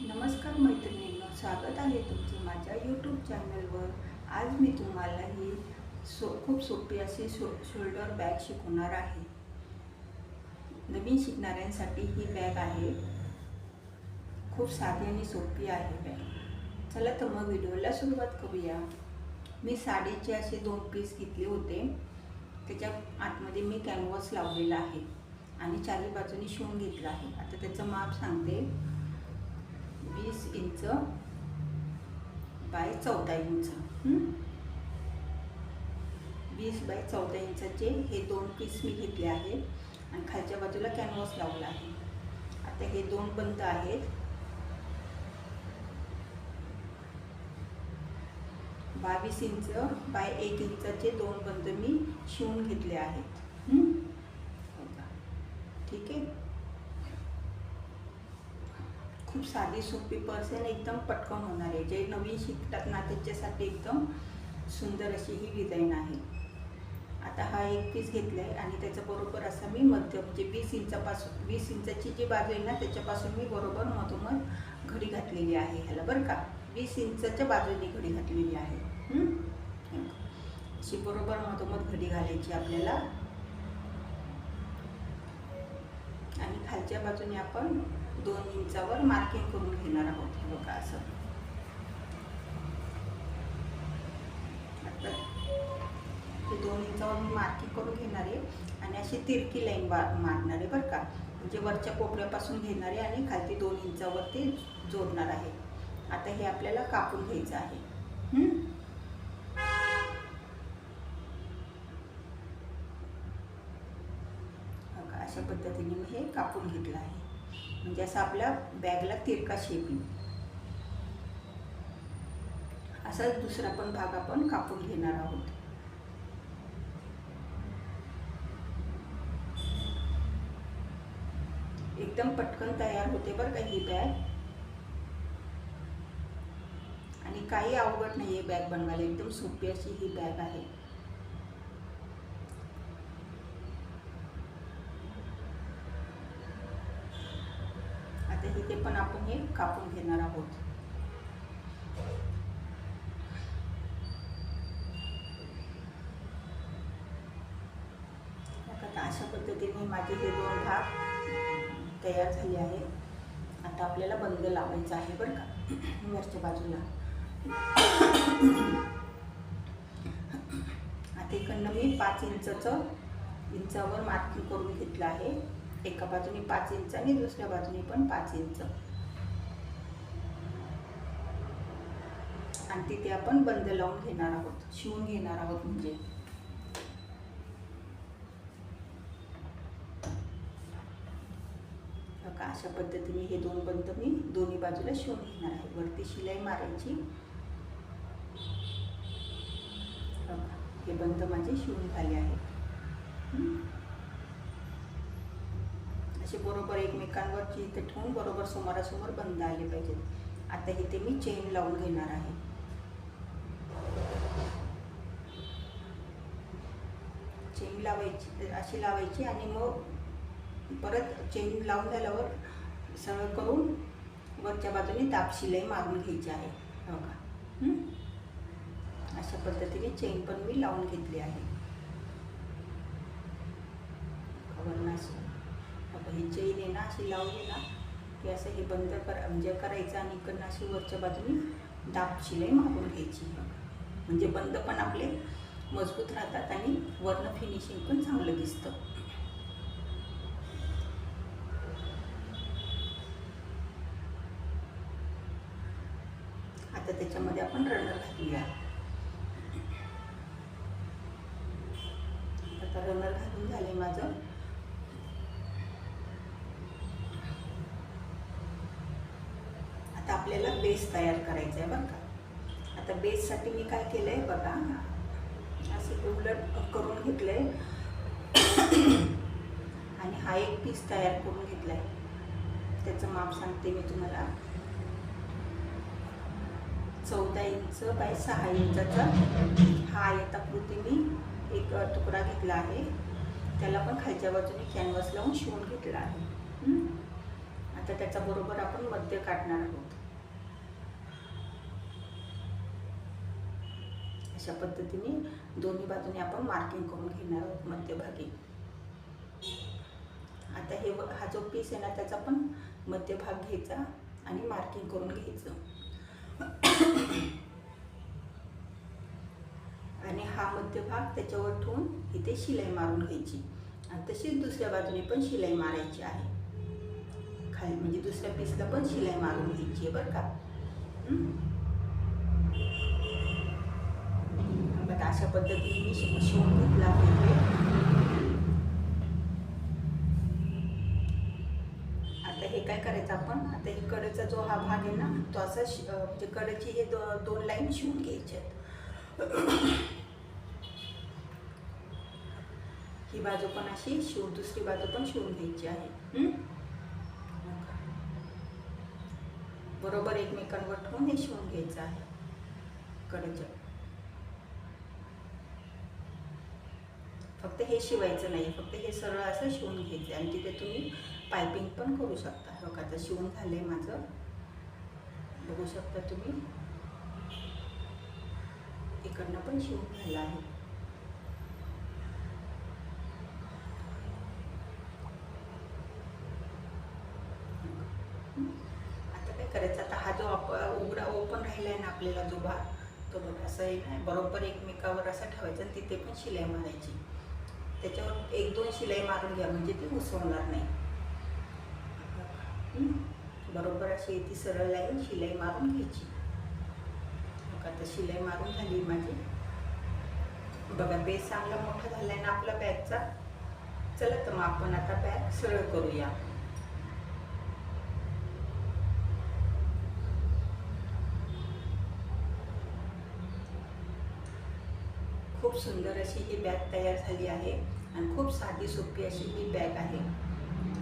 नमस्कार मैत्रिणींनो स्वागत आहे तुमचे माझ्या यूट्यूब चॅनलवर आज मी तुम्हाला ही सो खूप सोपी अशी शो शोल्डर बॅग शिकवणार आहे. नवीन शिकणाऱ्यांसाठी ही बॅग आहे. खूप साधी आणि सोपी आहे बॅग चला तर मग व्हिडिओला सुरुवात करूया. मी साडीचे असे दोन पीस घेतले होते. त्याच्या आतमध्ये मी कॅनव्हास लावलेला आहे. आणि चारी बाजूनी शिवून घेतला आहे. आता त्याचं माप सांगते. वीस इंच बाय चौदा इंच. वीस बाय चौदा इंचाचे हे दोन पीस मी घेतले आहेत. आणि खालच्या बाजूला कॅनव्हास लावला आहे. आता हे दोन बंद आहेत. बावीस इंच बाय एक इंचाचे दोन बंद मी शिवून घेतले आहेत. ठीक आहे? खूप साधी सोपी पर्सन एकदम पटकन होणार आहे. जे नवीन शिकतात ना त्याच्यासाठी एकदम सुंदर अशी ही डिझाईन आहे. आता हा एक पीस घेतला आहे आणि त्याच्या बरोबर असा मी मध्य म्हणजे वीस इंचापासून वीस इंचाची जी बाजू आहे ना त्याच्यापासून मी बरोबर मधोमध घडी घातलेली आहे ह्याला बरं का? वीस इंचाच्या बाजूने घडी घातलेली आहे. अशी बरोबर मधोमध घडी घालायची आपल्याला. खालच्या बाजूने आपण दोन इंचावर मार्किंग करून घेणार आहोत. हे बघा असं. आता ते दोन इंचावर मी मार्किंग करून घेणार आहे आणि अशी तिरकी लाईन मारणार आहे बरं का. म्हणजे वरच्या कोपऱ्यापासून घेणार आहे आणि खालती दोन इंचावर ते जोडणार आहे. आता हे आपल्याला कापून घ्यायचं आहे हं? बघा, अशा पद्धतीने मी हे कापून घेतलं आहे. म्हणजे असं आपल्या बॅगला तिरका शेप येईल असाच दुसरा पण भाग आपण कापून घेणार आहोत. एकदम पटकन तयार होते बरं का ही बॅग आणि काही अवघड नाही आहे बॅग बनवायला. एकदम सोपी अशी ही बॅग आहे आता इथे पण आपण हे कापून घेणार आहोत. अशा पद्धतीने माझे हे दोन भाग तयार झाले आहे आता आपल्याला बंद लावायचं आहे बरं का? वरच्या बाजूला. आता इकडनं मी पाच इंचचं इंचावर मार्किंग करून घेतलं आहे. एका बाजूने पाच इंच आणि दुसऱ्या बाजूने पण पाच इंच. आणि तिथे आपण बंद लावून घेणार आहोत शिवून घेणार आहोत म्हणजे. बघा अशा पद्धतीने हे दोन बंद मी दोन्ही बाजूला शिवून घेणार आहे. वरती शिलाई मारायची. बघा हे बंद माझे शिवून झाले आहेत. असे बरोबर एकमेकांवर इथे ठेवून बरोबर समोरासमोर बंद आले पाहिजेत. आता इथे मी चेन लावून घेणार आहे. चेन लावायची अशी लावायची आणि मग परत चेन लावून झाल्यावर सरळ करून वरच्या बाजूने दाब शिलाई मारून घ्यायची आहे. हो का? अशा पद्धतीने चेन पण मी लावून घेतली आहे. खबर नाही हे चेन आहे ना अशी लावली ना की असं हे बंद कर म्हणजे करायचं आणि इकडनं अशी वरच्या बाजूने दाब शिलाई मारून घ्यायची. हो म्हणजे बंद पण आपले मजबूत राहतात आणि वरनं फिनिशिंग पण चांगलं दिसतं. आता त्याच्यामध्ये आपण रनर घालूया. आता रनर घालून झाले माझं. आता आपल्याला बेस तयार करायचा आहे बरं का. आता बेससाठी मी काय केलं आहे बघा. असं उलट करून घेतलं आहे आणि हा एक पीस तयार करून घेतला आहे त्याचं माप सांगते मी तुम्हाला. चौदा इंच बाय सहा इंचाचा हा आयताकृती मी एक तुकडा घेतला आहे. त्याला पण खालच्या बाजूने कॅनव्हास लावून शिवून घेतला आहे. आता त्याचा बरोबर आपण मध्य काढणार आहोत. अशा पद्धतीने दोन्ही बाजूने आपण मार्किंग करून घेणार आहोत मध्यभागी. आता हे व- हा जो पीस आहे ना त्याचा पण मध्यभाग घ्यायचा आणि मार्किंग करून घ्यायचं. आणि हा मध्यभाग त्याच्यावर ठेवून इथे शिलाई मारून घ्यायची. आणि तशीच दुसऱ्या बाजूने पण शिलाई मारायची आहे. खाली म्हणजे दुसऱ्या पीसला पण शिलाई मारून घ्यायची आहे बरं का? अशा पद्धतीने मी शिव शिवून घेतला आहे. आता हे काय करायचं आपण? आता ही कडेचा जो हा भाग आहे ना तो असा शि- म्हणजे कडेची हे दो, दोन लाईन शिवून घ्यायचे ही बाजू पण अशी शिव दुसरी बाजू पण शिवून घ्यायची आहे. बरोबर एकमेकांवर ठेवून हे शिवून घ्यायचं आहे. कडेच्या फक्त हे शिवायचं नाही फक्त हे सरळ असं शिवून घ्यायचं आणि तिथे तुम्ही पायपिंग पण करू शकता. हो का आता शिवून झालं आहे माझं. बघू शकता तुम्ही. इकडनं पण शिवून झालं आहे. आता काय करायचं? आता हा जो आप उघडा ओपन राहिला आहे ना आपल्याला जो भाग तो बघ असं आहे ना बरोबर एकमेकावर असं ठेवायचं आणि तिथे पण शिलाई मारायची. त्याच्यावर एक दोन शिलाई मारून घ्या म्हणजे ती उसवणार नाही. बरोबर अशी ती सरळ लाईन शिलाई मारून घ्यायची. बघा आता शिलाई मारून झाली माझी. बघा बेस चांगला मोठा झाला आहे ना आपला बॅगचा चला तर मग आपण आता बॅग सरळ करूया. खूप सुंदर अशी ही बॅग तयार झाली आहे आणि खूप साधी सोपी अशी ही बॅग आहे.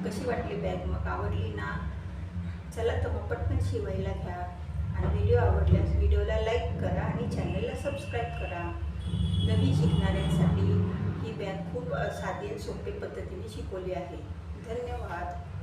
कशी वाटली बॅग मग आवडली ना? चला तर मग पटकन शिवायला घ्या. आणि व्हिडिओ आवडल्यास व्हिडिओला लाईक करा आणि चॅनलला सबस्क्राईब करा. नवीन शिकणाऱ्यांसाठी ही बॅग खूप साधी आणि सोपी पद्धतीने शिकवली आहे. धन्यवाद.